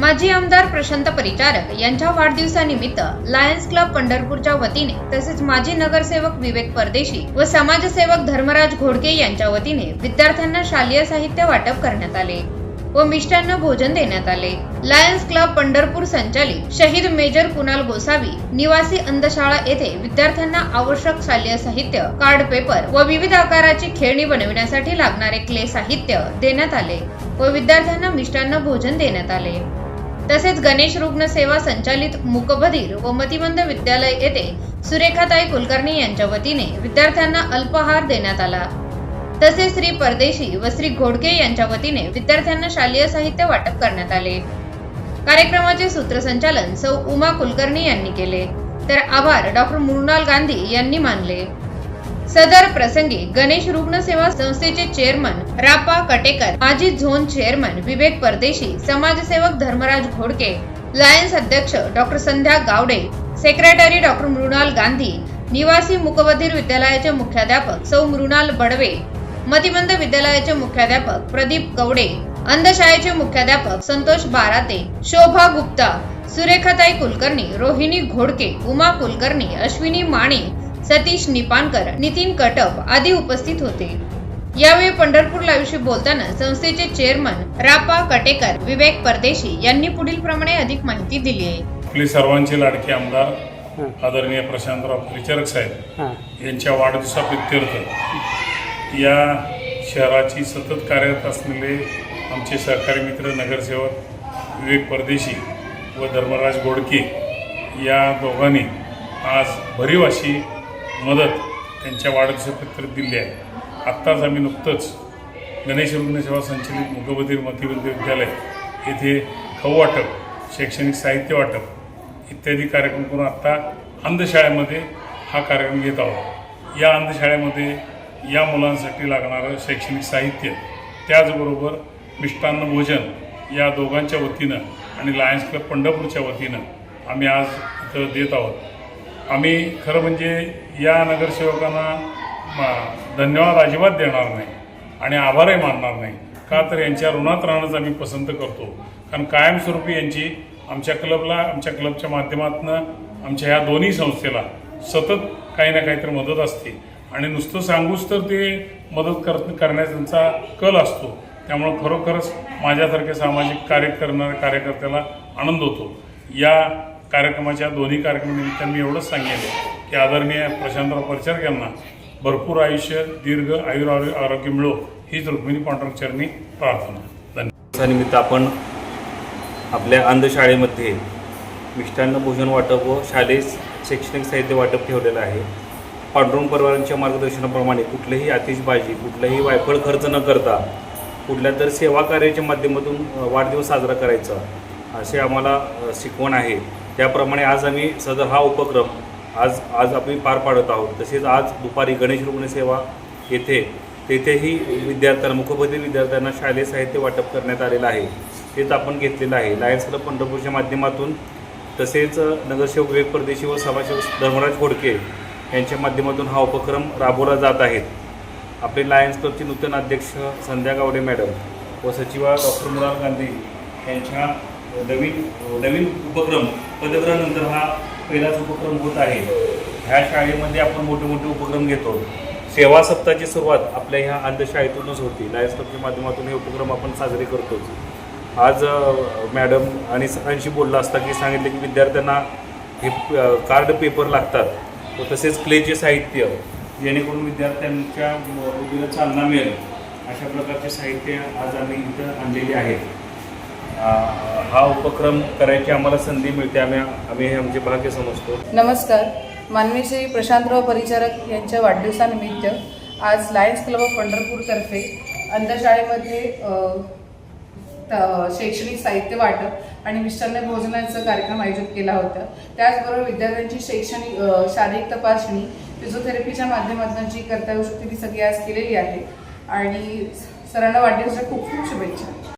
माजी आमदार प्रशांत परिचारक यांच्या वाढदिवसानिमित्त लायन्स क्लब पंढरपूरच्या वतीने तसेच माजी नगरसेवक विवेक परदेशी व समाजसेवक धर्मराज घोडके यांच्या वतीने विद्यार्थ्यांना शालेय साहित्य वाटप करण्यात आले व मिष्टान्न भोजन देण्यात आले. लायन्स क्लब पंढरपूर संचालित शहीद मेजर कुणाल गोसावी निवासी अंधशाळा येथे विद्यार्थ्यांना आवश्यक शालेय साहित्य कार्ड पेपर व विविध आकाराची खेळणी बनविण्यासाठी लागणारे क्ले साहित्य देण्यात आले व विद्यार्थ्यांना मिष्टान्न भोजन देण्यात आले. तसेच गणेश रुग्ण सेवा संचालित मुकबधीर व मतिमंद विद्यालय येथे सुरेखाताई कुलकर्णी यांच्या वतीने विद्यार्थ्यांना अल्पहार देण्यात आला. तसेच श्री परदेशी व श्री घोडके यांच्या वतीने विद्यार्थ्यांना शालेय साहित्य वाटप करण्यात आले. कार्यक्रमाचे सूत्रसंचालन सौ उमा कुलकर्णी यांनी केले. तर आभार डॉक्टर मृणाल गांधी यांनी मानले. सदर प्रसंगी गणेश रुग्ण सेवा संस्थेचे चेअरमन रापा कटेकर माजी झोन चेअरमन विवेक परदेशी समाजसेवक धर्मराज घोडके लायन्स अध्यक्ष doctor Sandhya Gawade secretary doctor Mrunal Gandhi निवासी मुकबधीर विद्यालयाचे मुख्याध्यापक सौ मृणाल बडवे मतिमंद विद्यालयाचे मुख्याध्यापक प्रदीप गवडे अंधशाळेचे मुख्याध्यापक संतोष बाराते शोभा गुप्ता सुरेखाताई कुलकर्णी रोहिणी घोडके उमा कुलकर्णी अश्विनी माने सतीश निपाणकर नितीन कटप आदी उपस्थित होते. यावेळी पंढरपूर लाईव्हशी बोलताना संस्थेचे चेअरमन रापा कटेकर विवेक परदेशी यांनी पुढील प्रमाणे अधिक माहिती दिली आहे. आपले सर्वांचे लाडके आमदार आदरणीय प्रशांतराव परिचारक साहेब हां. यांच्या वाढदिवसाप्रित्यर्थ या शहराची सतत कार्यरत असलेले आमचे सहकारी मित्र नगरसेवक विवेक परदेशी व धर्मराज गोडके या दोघांनी आज भरीव अशी मदत त्यांच्या वाढदिवसाप्रित्यर्थ दिली आहे. आत्ताच आम्ही नुकतंच गणेश रुग्णसेवा संचलित मुगबधीर मतिबंध विद्यालय येथे खाऊ वाटप शैक्षणिक साहित्य वाटप इत्यादी कार्यक्रम करून आत्ता अंधशाळेमध्ये हा कार्यक्रम घेत आहोत. या अंधशाळेमध्ये या मुलांसाठी लागणारं शैक्षणिक साहित्य त्याचबरोबर मिष्टान्न भोजन या दोघांच्या वतीनं आणि लायन्स क्लब पंढरपूरच्या वतीनं आम्ही आज इथं देत आहोत. आम्ही खरं म्हणजे या नगरसेवकांना धन्यवाद अजिबात देणार नाही आणि आभारही मानणार नाही. का तर यांच्या ऋणात राहणंच आम्ही पसंत करतो. कारण कायमस्वरूपी यांची आमच्या क्लबला आमच्या क्लबच्या माध्यमातून आमच्या ह्या दोन्ही संस्थेला सतत काही ना काहीतरी मदत असते. आणि नुसतं सांगूच तर ते मदत कर करण्याचा त्यांचा कल असतो. त्यामुळं खरोखरच माझ्यासारख्या सामाजिक कार्य करणाऱ्या कार्यकर्त्याला आनंद होतो. या कार्यक्रमाच्या दोन्ही कार्यक्रमानिमित्त मी एवढंच सांगेन की आदरणीय प्रशांतराव परिचारक यांना भरपूर आयुष्य दीर्घ आयुर आरोग्य मिळो हीच रुक्मिणी पांडुरंग प्रार्थना. धन्यवाद. निमित्त आपण आपल्या अंधशाळेमध्ये मिष्टान्न भोजन वाटप व शालेय शैक्षणिक साहित्य वाटप ठेवलेलं आहे. पांडुरंग परिवारांच्या मार्गदर्शनाप्रमाणे कुठलीही आतिषबाजी कुठलाही वायफळ खर्च न करता कुठल्या तर सेवा कार्याच्या माध्यमातून वाढदिवस साजरा करायचा. असे आम्हाला शिकवण आहे. त्याप्रमाणे आज आम्ही सदर हा उपक्रम आज आज आम्ही पार पाडत आहोत. तसेच आज दुपारी गणेश रुग्णसेवा येथे तेथेही विद्यार्थ्यांना मुखपती विद्यार्थ्यांना शालेय साहित्य वाटप करण्यात आलेलं आहे. तेच आपण घेतलेलं आहे. लायन्स क्लब पंढरपूरच्या माध्यमातून तसेच नगरसेवक विवेक परदेशी व सभासेवक धर्मराज घोडके यांच्या माध्यमातून हा उपक्रम राबवला जात आहेत आपले लायन्स क्लबचे नूतन अध्यक्ष संध्या गावडे मॅडम व सचिवा डॉक्टर मृणाल गांधी यांच्या नवीन नवीन उपक्रम पदग्रहानंतर हा पहिलाच उपक्रम होत आहे. ह्या शाळेमध्ये आपण मोठे मोठे उपक्रम घेतो. सेवा सप्ताहाची सुरुवात आपल्या ह्या अंधशाळेतूनच होती. लायन्स क्लबच्या माध्यमातून हे उपक्रम आपण साजरे करतोच. आज मॅडम आणि सरांशी बोललं असता की सांगितले की विद्यार्थ्यांना हे कार्ड पेपर लागतात. व तसेच क्लेचे साहित्य जेणेकरून विद्यार्थ्यांच्या बुद्धीला चालना मिळेल. अशा प्रकारचे साहित्य आज आम्ही इथं आणलेले आहेत. हा उपक्रम करायची आम्हाला संधी मिळते. आम्ही आम्ही हे आमचे भाग्य समजतो. नमस्कार. मानवी श्री प्रशांतराव परिचारक यांच्या वाढदिवसानिमित्त आज लायन्स क्लब ऑफ पंढरपूरतर्फे अंधशाळेमध्ये शैक्षणिक साहित्य वाटप आणि मिष्टान्न भोजनाचा कार्यक्रम आयोजित केला होता. त्याचबरोबर विद्यार्थ्यांची शैक्षणिक शारीरिक तपासणी फिजिओथेरपीच्या माध्यमातून जी करता येऊ शकते ती सगळी आज केलेली आहे. आणि सरांना वाढदिवसाच्या खूप खूप शुभेच्छा.